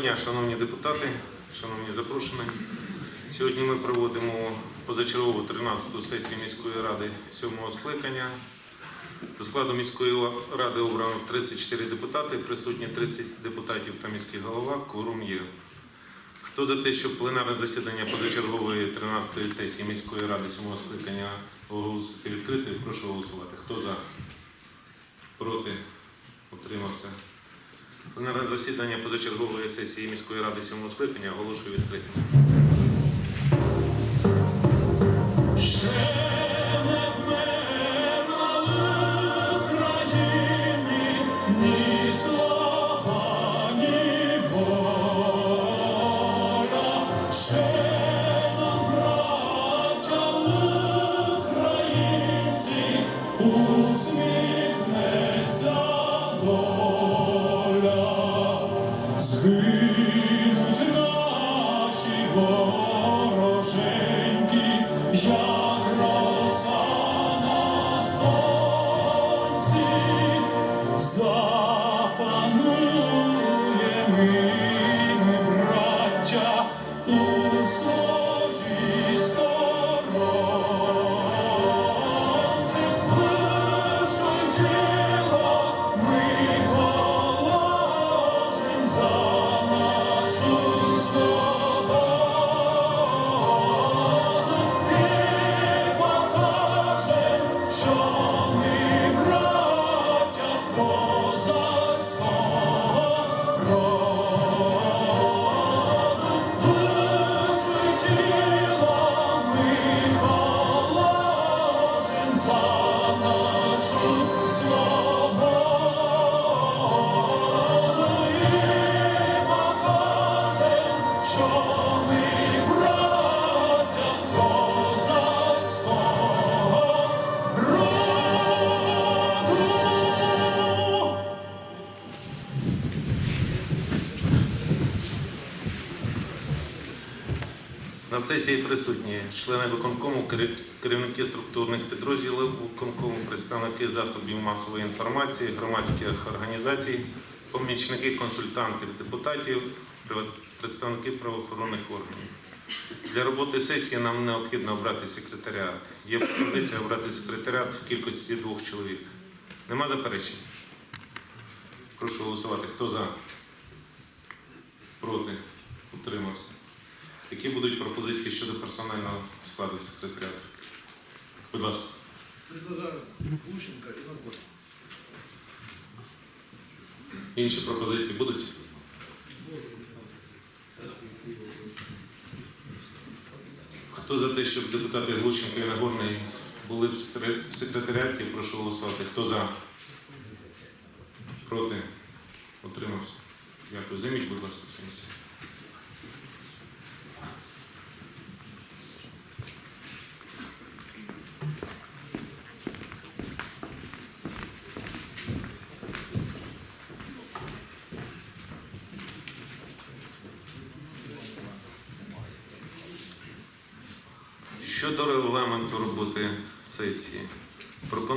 Дня, шановні депутати, шановні запрошені. Сьогодні ми проводимо позачергову 13-ту сесію міської ради 7-го скликання. До складу міської ради обрано 34 депутати, присутні 30 депутатів та міський голова. Кворум є. Хто за те, щоб пленарне засідання позачергової 13-ї сесії міської ради 7-го скликання відкритим, прошу голосувати. Хто за? Проти? Утримався. Пленарне засідання позачергової сесії міської ради 7 скликання оголошую відкритим. У Сесії присутні члени виконкому, керівники структурних підрозділів виконкому, представники засобів масової інформації, громадських організацій, помічники консультантів депутатів, представники правоохоронних органів. Для роботи сесії нам необхідно обрати секретаріат. Є пропозиція обрати секретаріат в кількості двох чоловік. Нема заперечень? Прошу голосувати. Хто за? Проти? Утримався. Які будуть пропозиції щодо персонального складу секретаріату? Будь ласка. Предлагаю Глущенко и Нагорный. Інші пропозиції будуть? Хто за те, щоб депутати Глущенко і Нагорний були в секретаріаті, прошу голосувати. Хто за? Проти? Утримався. Дякую. Займіть, будь ласка, свої місця. Щодо регламенту роботи сесії,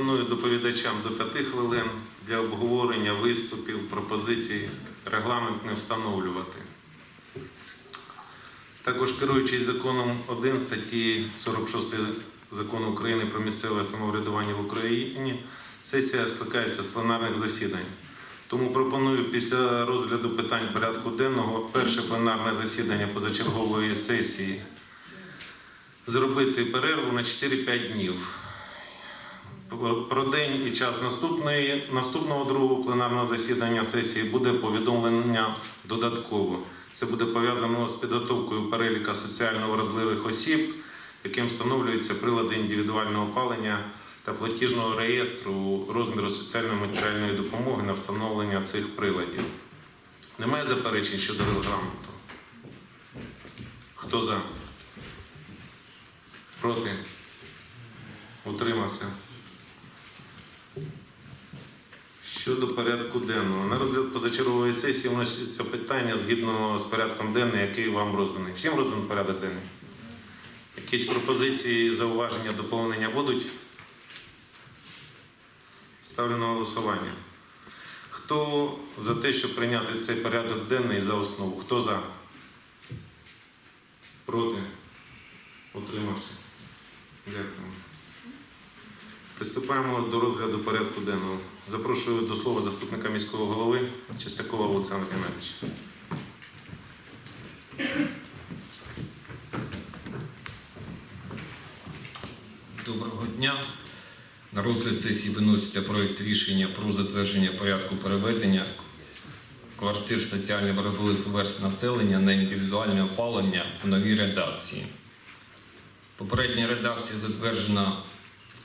пропоную доповідачам до п'яти хвилин для обговорення виступів, пропозицій. Регламент не встановлювати. Також керуючись законом 1 статті 46 закону України про місцеве самоврядування в Україні, сесія скликається з пленарних засідань. Тому пропоную після розгляду питань порядку денного перше пленарне засідання позачергової сесії зробити перерву на 4-5 днів. Про день і час наступної, наступного другого пленарного засідання сесії буде повідомлення додатково. Це буде пов'язано з підготовкою переліка соціально вразливих осіб, яким встановлюються прилади індивідуального опалення та платіжного реєстру розміру соціально-матеріальної допомоги на встановлення цих приладів. Немає заперечень щодо регламенту? Хто за? Проти? Утримався. Щодо порядку денного. На розгляд позачергової сесії вносяться питання згідно з порядком денним, який вам розданий. Всім розданий порядок денний? Якісь пропозиції, зауваження, доповнення будуть? Ставлю на голосування. Хто за те, щоб прийняти цей порядок денний за основу? Хто за? Проти? Утримався? Дякую. Приступаємо до розгляду порядку денного. Запрошую до слова заступника міського голови Чистякова Олександра Геннадійовича. Доброго дня. На розгляд сесії виноситься проєкт рішення про затвердження порядку переведення квартир соціально вразливих верст населення на індивідуальне опалення у новій редакції. Попередня редакція затверджена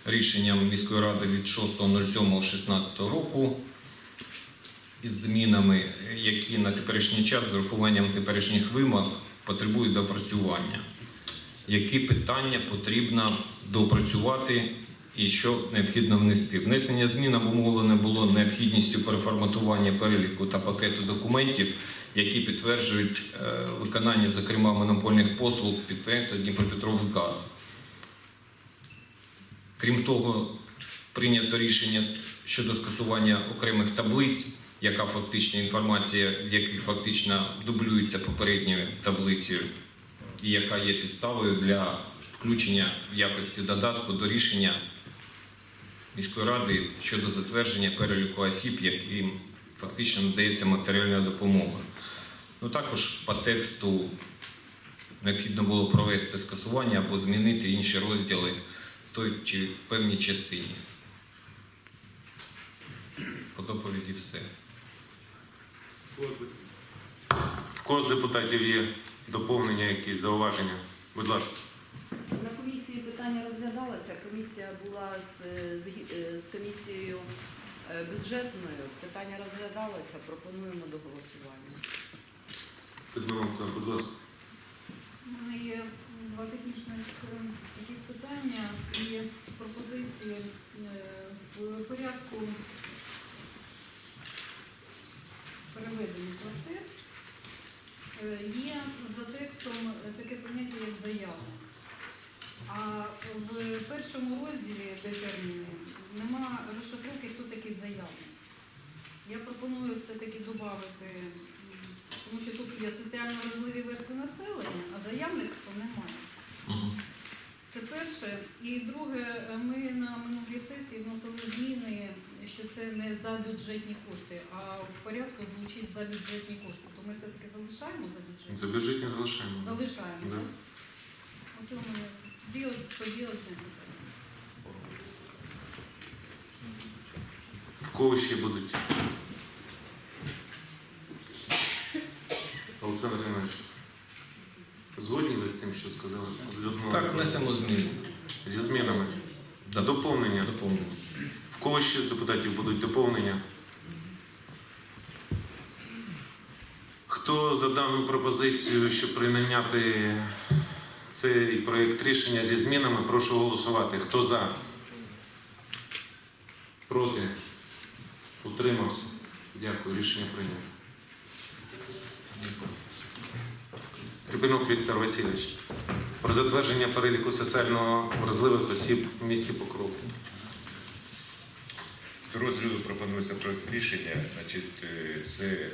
рішенням міської ради від 6.07.16 року із змінами, які на теперішній час з урахуванням теперішніх вимог потребують допрацювання які питання потрібно допрацювати і що необхідно внести. Внесення змін обумовлене було необхідністю переформатування переліку та пакету документів, які підтверджують е, виконання, зокрема, монопольних послуг підприємства Дніпропетровськгаз. Крім того, прийнято рішення щодо скасування окремих таблиць, яка фактична інформація, в яких фактично дублюється попередньою таблицею і яка є підставою для включення в якості додатку до рішення міської ради щодо затвердження переліку осіб, яким фактично надається матеріальна допомога. Ну, також по тексту необхідно було провести скасування або змінити інші розділи в той чи певній частині. По доповіді все. В кого з депутатів є доповнення, якісь зауваження? Будь ласка. На комісії питання розглядалося. Комісія була з, з, з комісією е, бюджетною. Питання розглядалося. Пропонуємо до голосування. Миколаївна, будь ласка. У мене є два технічних таких питання і пропозиції е, в порядку переведення квартир. Е, Є за текстом таке поняття як заява. А в першому розділі, де терміни, нема розшифровки, хто такий заявник. Я пропоную все-таки додати, тому що тут є соціально важливі верстви населення, а заявник то немає. Це перше. І друге, е, ми на минулій сесії вносили зміни, що це не за бюджетні кошти, а в порядку звучить за бюджетні кошти. То ми все-таки залишаємо за бюджетні? За бюджетні залишаємо. Залишаємо. Да. Оце у мене дві. В кого ще будуть? Олександр Геннадійович, згодні ви з тим, що сказали? Людмила Так, Миколаївна? внесемо зміни. Зі змінами. Да. Доповнення. Доповнення. В кого ще з депутатів будуть доповнення? Хто за дану пропозицію, щоб прийняти цей проєкт рішення зі змінами, прошу голосувати. Хто за? Проти? Утримався? Дякую, рішення прийнято. Рибинок Віктор Васильович. Про затвердження переліку соціально вразливих осіб в місті Покров. До розгляду пропонується проект рішення. Значить, е, це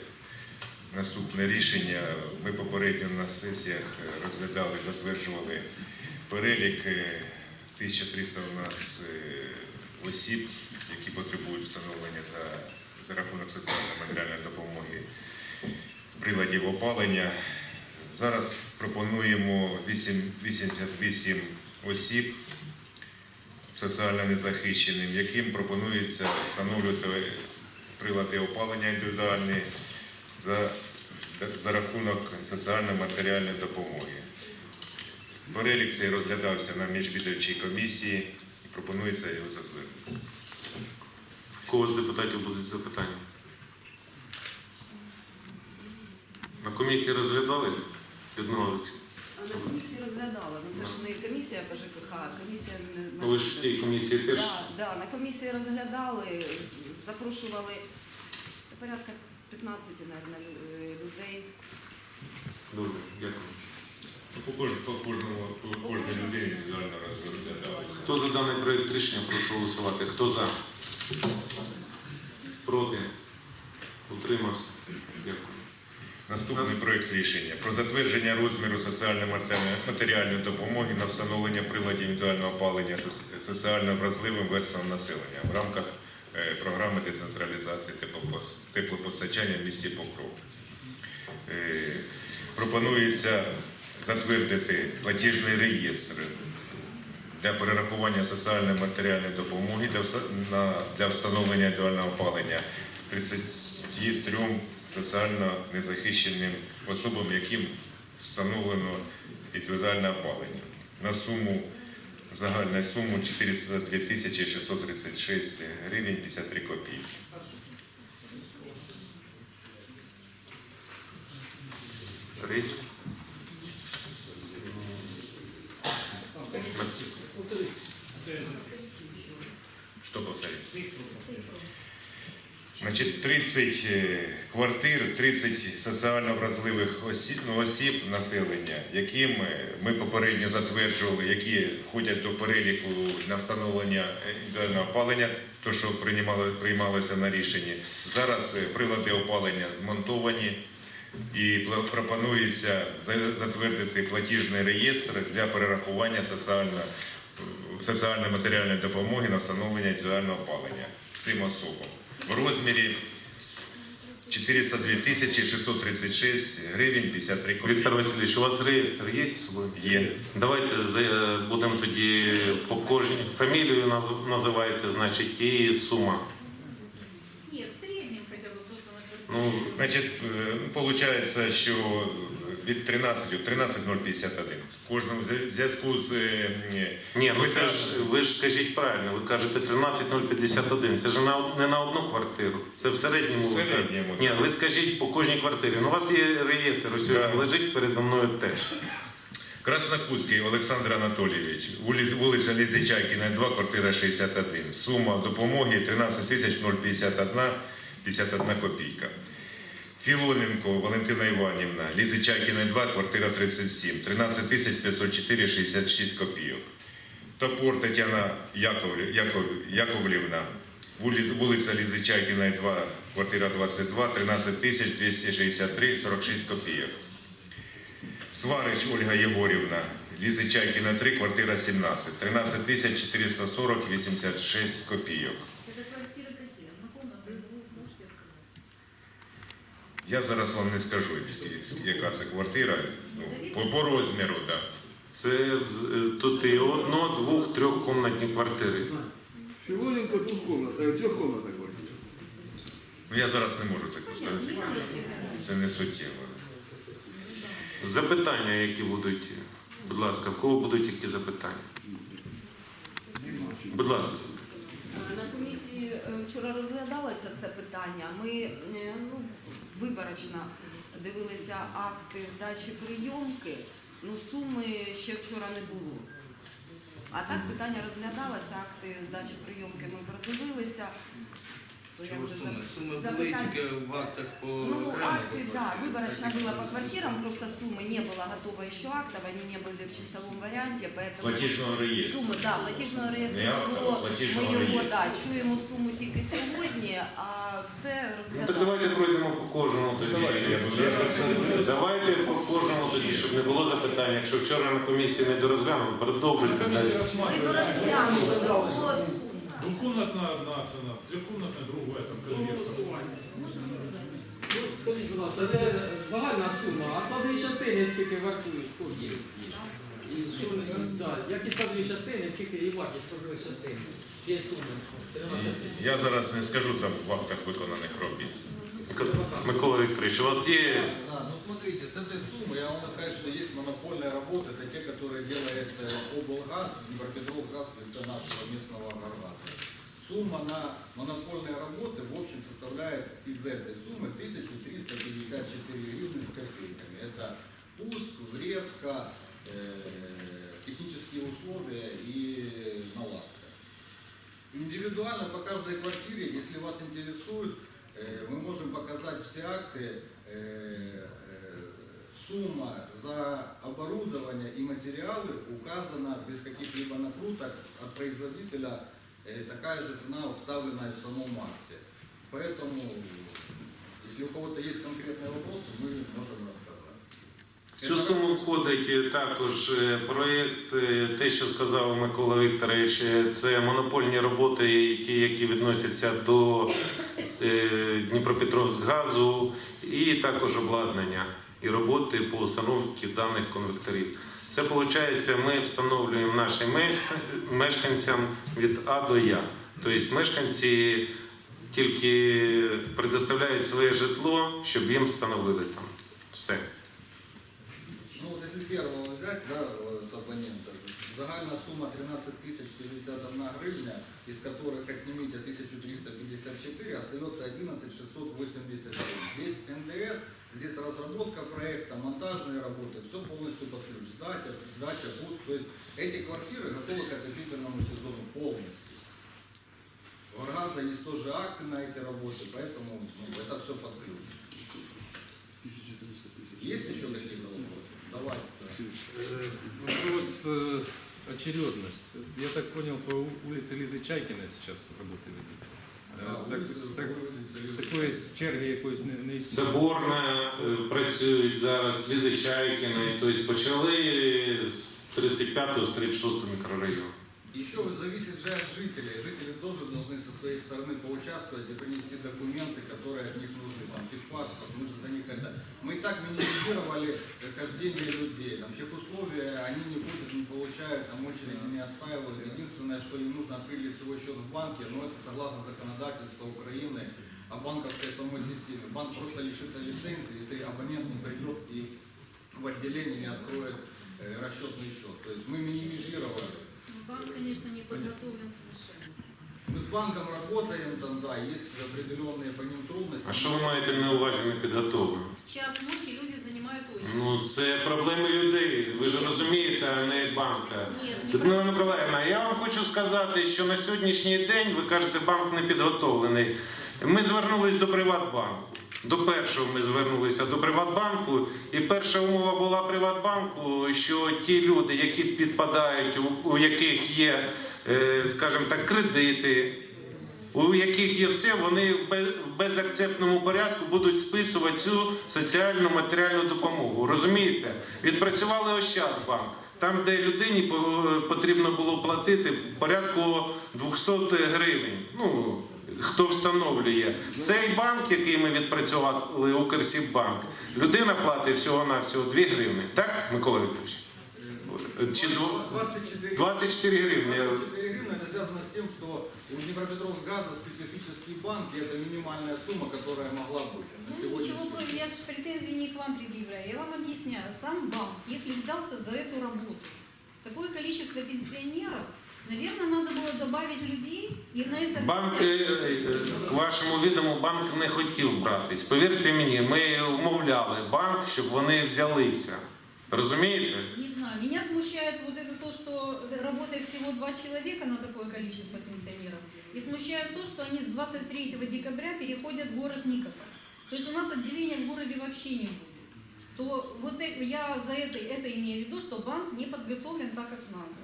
наступне рішення. Ми попередньо на сесіях е, розглядали, затверджували перелік е, 1300 у нас е, осіб, які потребують встановлення за, за рахунок соціальної матеріальної допомоги приладів опалення. Зараз пропонуємо 8, 88 осіб соціально незахищеним, яким пропонується встановлювати прилади опалення індивідуальні за, за рахунок соціально-матеріальної допомоги. Перелік цей розглядався на міжвідомчій комісії і пропонується його затвердити. В кого з депутатів будуть запитання? На комісії розглядали? Людмила Олексійовна? А на комісії розглядала. Ну це ж не комісія по ЖКХ, а комісія не Ну, Ви ж в цій комісії теж. Да, да, на комісії розглядали, запрошували порядка 15, мабуть, людей. Добре, дякую. Ну, По кожному, по кожному, по кожній людині індивідуально розглядалися. Хто за даний проєкт рішення, прошу голосувати. Хто за? Проти? Утримався. Дякую. Наступний проект рішення про затвердження розміру соціально-матеріальної допомоги на встановлення приладів індивідуального опалення соціально вразливим верствам населення в рамках е, програми децентралізації теплопостачання в місті Покров. Е, Пропонується затвердити платіжний реєстр для перерахування соціальної матеріальної допомоги для встановлення індивідуального опалення 33 соціально незахищеним особам, яким встановлено індивідуальне опалення на суму загальну суму 402 тисячі 636 гривень 53 копійки. Рись. Що повторити? Значить, 30 е, квартир, 30 соціально вразливих осіб, ну, осіб населення, яким е, ми попередньо затверджували, які входять до переліку на встановлення е, індивідуального опалення, то що приймало, приймалося на рішенні. Зараз е, прилади опалення змонтовані і пропонується затвердити платіжний реєстр для перерахування соціально, соціально-матеріальної допомоги на встановлення індивідуального опалення цим особам в розмірі 402 тисячі 636 гривень 53 копійки. Віктор Васильович, у вас реєстр є з собою? Є. Давайте за- будемо тоді по кожній фамілію наз- називаєте, значить, і сума. Ні, в середньому хоча б просто на Ну, Значить, виходить, що від 13, 13051. Кожному в зв'язку з е, ні, ну це ж ви ж кажіть правильно, ви кажете 13051. Це ж на, не на одну квартиру, це в середньому. В середньому, Ні, ви скажіть по кожній квартирі. Ну, у вас є реєстр, ось Да. лежить передо мною теж. Краснокутський Олександр Анатолійович, вулиця Лізи Чайкіна, 2, квартира 61. Сума допомоги 13 тисяч 051, 51 копійка. Філоненко Валентина Іванівна, Лізи Чайкіна, 2, квартира 37, 13 тисяч 504, 66 копійок. Топор Тетяна Яковлі- Яков- Яковлівна, вулиця Лізи Чайкіна, 2, квартира 22, 13 тисяч 263, 46 копійок. Сварич Ольга Єгорівна, Лізи Чайкіна 3, квартира 17, 13 тисяч 440, 86 копійок. Я зараз вам не скажу, яка це квартира, ну, по, по розміру, так. Це е, тут і одно, двох, трьохкомнатні квартири. Филоненко двухкомнатная, трехкомнатная квартира. Ну я зараз не можу так сказати. Це не суттєво. Запитання, які будуть, будь ласка, в кого будуть які запитання? Будь ласка. На комісії е, вчора розглядалося це питання. Ми е, ну, виборочно дивилися акти здачі прийомки, ну суми ще вчора не було. А так питання розглядалося, акти здачі прийомки ми продивилися. То Чего якби суммы? зап- Суммы были запитань- только в актах по Ну, окремым акты, вопросам. да, выборочно было по квартирам, просто суммы не было готово еще актов, они не были в чистовом варианте, поэтому... Платіжного реєстру. Суми, да, платіжного Не реєстру акція, було, а платіжного ми його, реєстру. да, чуємо суму тільки сьогодні, а все Ну так давайте пройдемо по кожному тоді. Давайте по кожному тоді, щоб не було запитань. Якщо вчора на комісії не дорозглянули, продовжуйте далі. Ми до розглянули, було Двухкомнатная одна цена, трехкомнатная другая, там конвертер. Скажіть, будь ласка, це загальна сума, а складові частини скільки вартують кожні? І що да, які складові частини, скільки і вартість складових частин цієї суми? 13 тисяч. Я зараз не скажу там в актах виконаних робіт. Микола Вікторович, у вас є А, ну смотрите, с этой суммы я вам могу сказать, что есть монопольная работа, это те, которые делает э, облгаз, Днепропетровгаз, в лице нашего местного горгаза. Сумма на монопольные работы в общем составляет из этой суммы 1354 гривны с копейками. Это пуск, врезка, э, технические условия и наладка. Индивидуально по каждой квартире, если вас интересует, э, мы можем показать все акты. э, э, Сумма за оборудование и материалы указана без каких-либо накруток от производителя. Такая же цена вставлена и в самом акте. Поэтому у кого-то есть конкретные вопросы, мы можем цю суму входить е, також е, проєкт, е, те, що сказав Микола Вікторович, це монопольні роботи, ті, які відносяться до Дніпропетровськгазу, і також обладнання і роботи по установці даних конвекторів. Це виходить, ми встановлюємо нашим мешканцям від А до Я. Тобто мешканці тільки предоставляють своє житло, щоб їм встановили там. Все. Если первого взять, да, вот абонента, загальная сумма 13 тысяч 51 гривня, из которых отнимите 1354, остается 11 680 гривен. Здесь НДС, здесь разработка проекта, монтажные работы, все полностью под ключ, сдача, сдача, пуск. То есть эти квартиры готовы к отопительному сезону полностью. У Аргаза есть тоже акты на эти работы, поэтому ну, это все под ключ. Есть еще какие-то Вопрос э, очередность. Я так понял, по у- улице Лизы Чайкиной сейчас работы ведутся. Э, Да, так- улица- так- улица Лизы Такої черги якоїсь не, не існує. Соборна е, працюють зараз, Лізи Чайкіни, тобто почали з 35-го, з 36-го мікрорайону. Еще зависит же от жителей. Жители тоже должны со своей стороны поучаствовать и принести документы, которые от них нужны. Там техпаспорт, мы же за них это. Мы и так минимизировали хождение людей. Там тех условия они не будут, не получают, там очереди не отстаивают. Единственное, что им нужно открыть лицевой счет в банке, но это согласно законодательству Украины о банковской самой системе. Банк просто лишится лицензии, если абонент не придет и в отделение не откроет э, расчетный счет. То есть мы минимизировали. Банк, конечно, не подготовлен совершенно. Мы с банком работаем, там, да, есть определенные по ним трудности. А що ви маєте на увазі не підготовлено? В час ночи люди занимают очередь. Ну це проблеми людей. Ви ж розумієте, а не банка. Нет, не Людмила Миколаївна, я вам хочу сказати, що на сьогоднішній день ви кажете, банк не підготовлений. Ми звернулись до Приватбанку. До першого ми звернулися до Приватбанку, і перша умова була Приватбанку, що ті люди, які підпадають, у, яких є, е, скажімо так, кредити, у яких є все, вони в бе- безакцептному порядку будуть списувати цю соціальну матеріальну допомогу. Розумієте? Відпрацювали Ощадбанк. Там, де людині по- потрібно було платити порядку 200 гривень. Ну, хто встановлює. Цей банк, який ми відпрацювали, Укрсіббанк, людина платить всього-навсього 2 гривні. Так, Микола Вікторович? Чи дво- 24, 24 гривні. 24 гривны это связано с тем, что у Днепропетровсгаза специфические банки, это минимальная сумма, которая могла быть на Ну, сегодняшний ничего, про- день. я же претензий не к вам предъявляю. Я вам объясняю. Сам банк, если взялся за эту работу, такое количество пенсионеров, наверное, надо было добавить людей и на это... Банк, е, е, к вашому відому, банк не хотів братись. Повірте мені, ми вмовляли банк, щоб вони взялися. Розумієте? Не знаю, меня смущает вот это то, что работает всего два человека на такое количество пенсионеров. И смущает то, что они с 23 декабря переходят в город Никополь. То есть у нас отделения в городе вообще не будет. То вот это, я за это, это имею в виду, что банк не подготовлен так, как надо.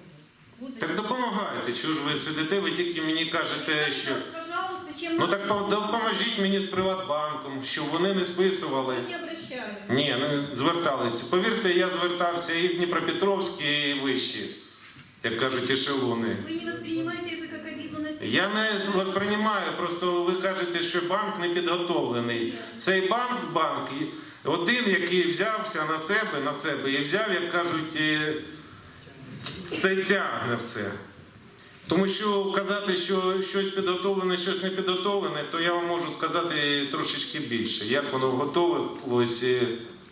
Вот Так это. допомагайте. Чого ж ви сидите? Ви тільки мені кажете, що. Пожалуйста, чем Ну надо, так по- допоможіть мені з Приватбанком, щоб вони не списували. не обращали. Ні, не зверталися. Повірте, я звертався і в Дніпропетровськ, і вищі, як кажуть, ешелони. Вы не воспринимаете это как обиду на себя. Я не восприймаю, просто ви кажете, що банк не підготовлений. Цей банк, банк, і- один, який взявся на себе, на себе і взяв, як кажуть, е, це тягне все. Тому що казати, що щось підготовлене, щось не підготовлене, то я вам можу сказати трошечки більше. Як воно готовилось, е,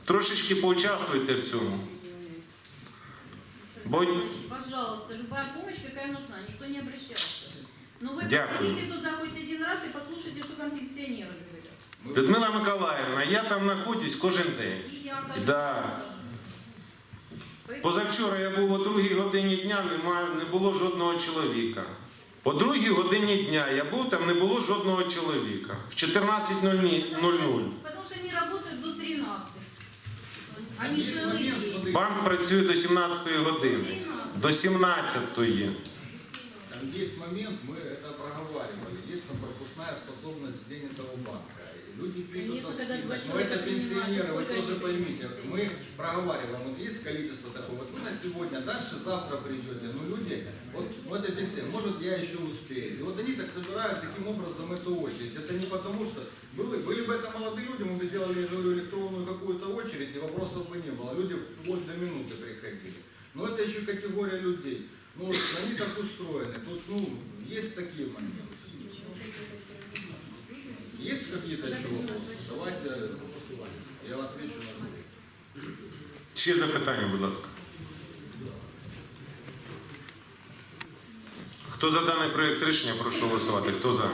трошечки поучаствуйте в цьому. Бо Пожалуйста, любая помощь, какая нужна, никто не обращался. Но вы Дякую. приходите туда хоть один раз и послушайте, что там пенсионеры говорят. Мы- Людмила Миколаївна, я там знаходжусь кожен день. И я тоже. Да. Позавчора я був о другій годині дня, нема, не було жодного чоловіка. О другій годині дня я був, там не було жодного чоловіка. В 14.00. Потому что они работают до 13. Они Есть целый момент, день. смотрите, Банк працює до 17 години. До 17-ї. Там есть момент, мы это проговаривали, есть там пропускная способность денежного банка. И Люди пишут Конечно, в когда список, большой но это это понимать, пенсионеры, вы сколько тоже людей поймите. пенсионеров. Мы проговариваем, вот есть количество такое, вот вы на сегодня, дальше завтра придете, но люди, вот, вот это пенсия, может я еще успею. И вот они так собирают таким образом эту очередь. Это не потому что, были, были бы это молодые люди, мы бы сделали, я говорю, электронную какую-то очередь, и вопросов бы не было. Люди вплоть до минуты приходили. Но это еще категория людей. Ну, вот они так устроены. Тут, ну, есть такие моменты. Есть какие-то еще вопросы? Ще запитання, будь ласка. Хто за даний проєкт рішення, прошу голосувати. Хто за?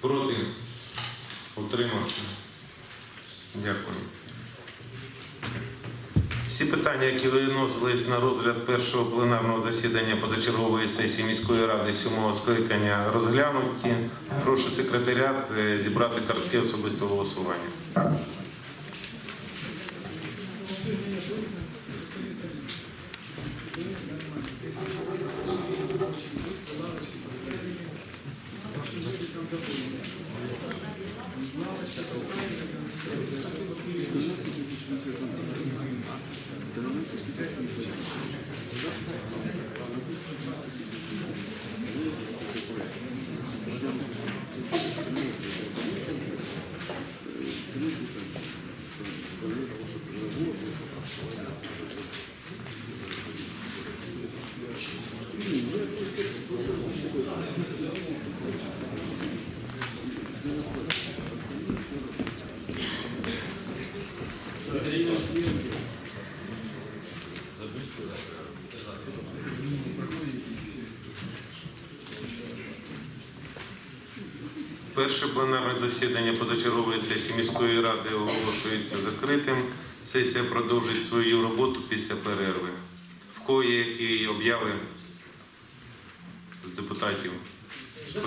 Проти? Утримався? Дякую. Всі питання, які виносились на розгляд першого пленарного засідання позачергової сесії міської ради сьомого скликання розглянуті. Прошу секретаріат е, зібрати картки особистого голосування. Thank you. Перше пленарне засідання позачергової сесії міської ради оголошується закритим. Сесія продовжить свою роботу після перерви. В є які обяви з депутатів? З.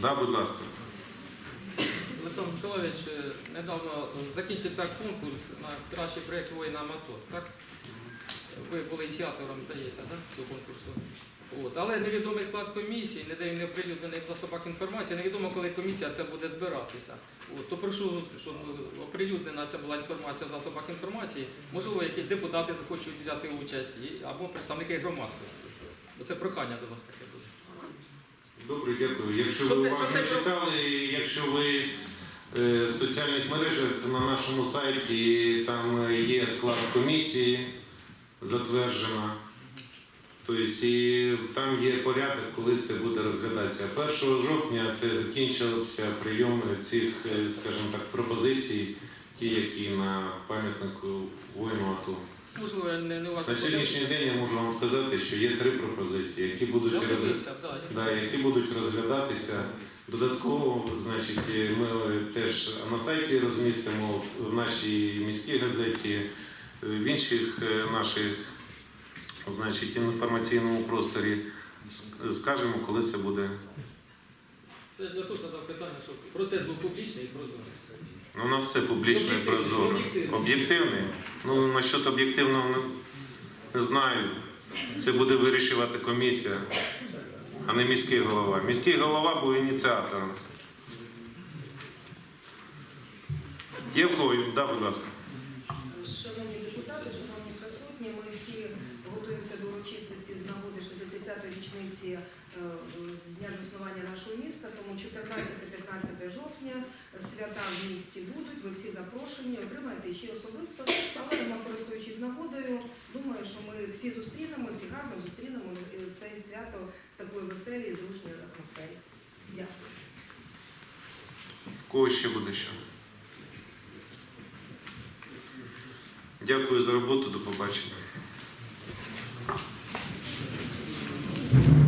Да, будь ласка. Олександр Миколаївич, е, недавно закінчився конкурс на кращий проєкт воїна мотор, так? Ви були ініціатором, здається, так, цього конкурсу. От. Але невідомий склад комісії, ніде він не оприлюднений в засобах інформації, невідомо, коли комісія це буде збиратися. От. То прошу, щоб оприлюднена це була інформація в засобах інформації. Можливо, які депутати захочуть взяти участь або представники громадськості. Це прохання до вас таке буде. Добре, дякую. Якщо ви уважно це читали, якщо ви е, в соціальних мережах на нашому сайті там е, є склад комісії затверджена. Тобто і там є порядок, коли це буде розглядатися. 1 жовтня це закінчився прийом цих, е, скажімо так, пропозицій, ті, які на пам'ятнику воїну АТО. На сьогоднішній день я можу вам сказати, що є три пропозиції, які будуть Да, які будуть розглядатися. Додатково, значить, ми теж на сайті розмістимо в нашій міській газеті, в інших е, наших, значить, інформаційному просторі скажемо, коли це буде. Це для того задав питання, щоб процес був публічний і прозорий. Ну, У нас все публічно і прозоро. об'єктивний. Ну, насчет об'єктивного не, не знаю. Це буде вирішувати комісія, а не міський голова. Міський голова був ініціатором. Є в кого? Да, будь ласка. Шановні депутати, шановні присутні, ми всі готуємося до урочистості з нагоди 60-ї річниці е, дня заснування нашого міста. Тому 14-15 жовтня свята в місті будуть. Ви всі запрошені, отримаєте ще особисто. Але ми, користуючись нагодою, думаю, що ми всі зустрінемось і гарно зустрінемо е, це свято в такої веселій, дружній атмосфері. Дякую. Кого ще буде що? Дякую за роботу, до побачення. Thank you.